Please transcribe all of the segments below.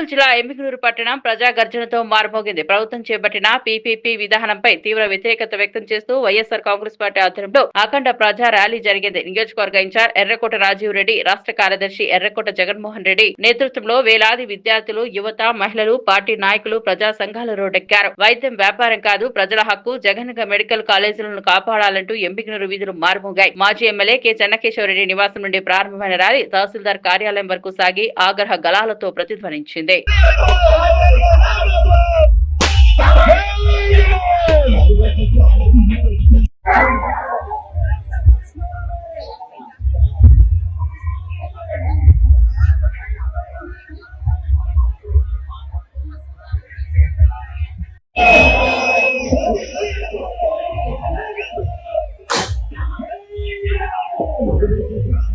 కర్నూలు జిల్లా ఎమ్మిగనూరు పట్టణం ప్రజా గర్జనతో మారుమోగింది. ప్రభుత్వం చేపట్టిన పీపీపీ విధానంపై తీవ్ర వ్యతిరేకత వ్యక్తం చేస్తూ వైఎస్ఆర్ కాంగ్రెస్ పార్టీ ఆధ్వర్యంలో అఖండ ప్రజా ర్యాలీ జరిగింది. నియోజకవర్గ ఇన్ఛార్జ్ ఎర్రకోట రాజీవ్ రెడ్డి రాష్ట్ర కార్యదర్శి ఎర్రకోట జగన్మోహన్ రెడ్డి నేతృత్వంలో వేలాది విద్యార్థులు యువత మహిళలు పార్టీ నాయకులు ప్రజా సంఘాలు రోడ్డెక్కారు. వైద్యం వ్యాపారం కాదు ప్రజల హక్కు జగన్ మెడికల్ కాలేజీలను కాపాడాలంటూ ఎంపికనూరు వీధులు మారుమోగాయి. మాజీ ఎమ్మెల్యే కె. చెన్నకేశ్వరరెడ్డి నివాసం నుండి ప్రారంభమైన ర్యాలీ తహసీల్దార్ కార్యాలయం వరకు సాగి ఆగ్రహ గలాలతో ప్రతిధ్వనించింది. today.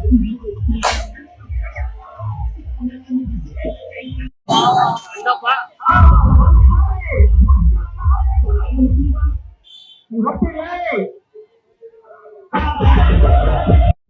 Thank you.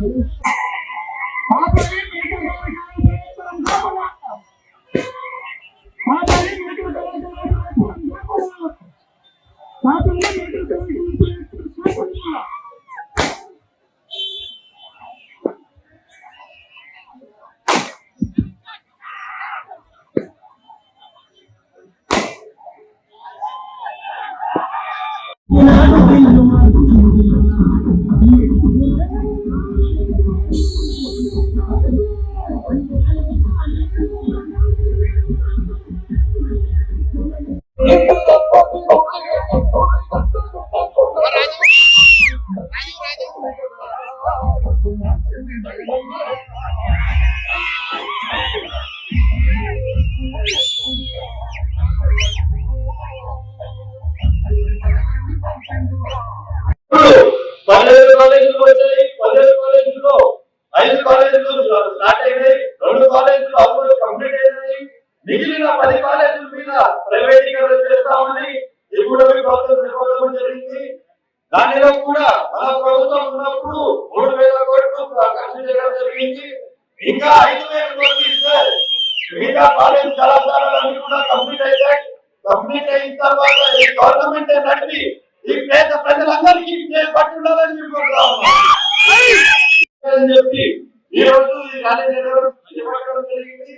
没意 పన్నెండు కాలేజీలు వచ్చాయి పన్నెండు కాలేజీలో ఐదు కాలేజీలు స్టార్ట్ అయినాయి రెండు కాలేజీలు ఆల్మోస్ట్ కంప్లీట్ అయినాయి మిగిలిన పది కాలేజీల మీద ప్రైవేటీకరణ చేస్తామని ఇప్పుడు ప్రభుత్వం జరిగింది. దానిలో కూడా మన ప్రభుత్వం ఉన్నప్పుడు జరిగింది. ఇంకా ఐదు వేల కోట్లు ఇస్తే మిగతా కాలేజ్ కళాశాలలన్నీ కూడా కంప్లీట్ అవుతాయి కంప్లీట్ అయిన తర్వాత ఈ గవర్నమెంట్ నడిపి ఈ పేద ప్రజలందరికీ పట్టుండాలని. అని చెప్పి ఈ రోజు ఈ ర్యాలీ నిర్వహించడం చేపట్టడం జరిగింది.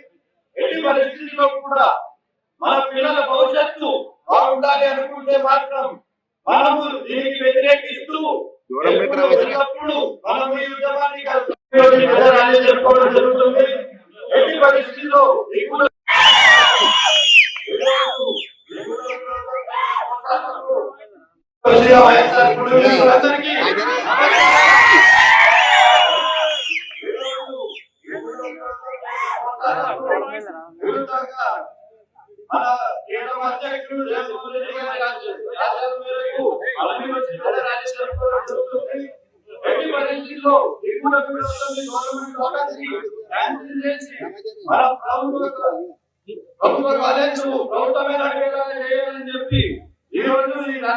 ఎట్టి పరిస్థితుల్లో కూడా మన పిల్లల భవిష్యత్తు బాగుండాలి అనుకుంటే మాత్రం మనము దీనికి వ్యతిరేకిస్తూ మనము ఈ ఉద్యమాన్ని కలిసి జరుగుతుంది ఎట్టి పరిస్థితుల్లో వైఎస్ఆర్ కుటుంబీకులందరికీ మన కేంద్ర అధ్యక్షుడు జగన్మోహన్ రెడ్డి గారి మన ప్రభుత్వ ప్రభుత్వ కాలేజ్ ప్రభుత్వమే నడిపేలా చెప్పి ఈ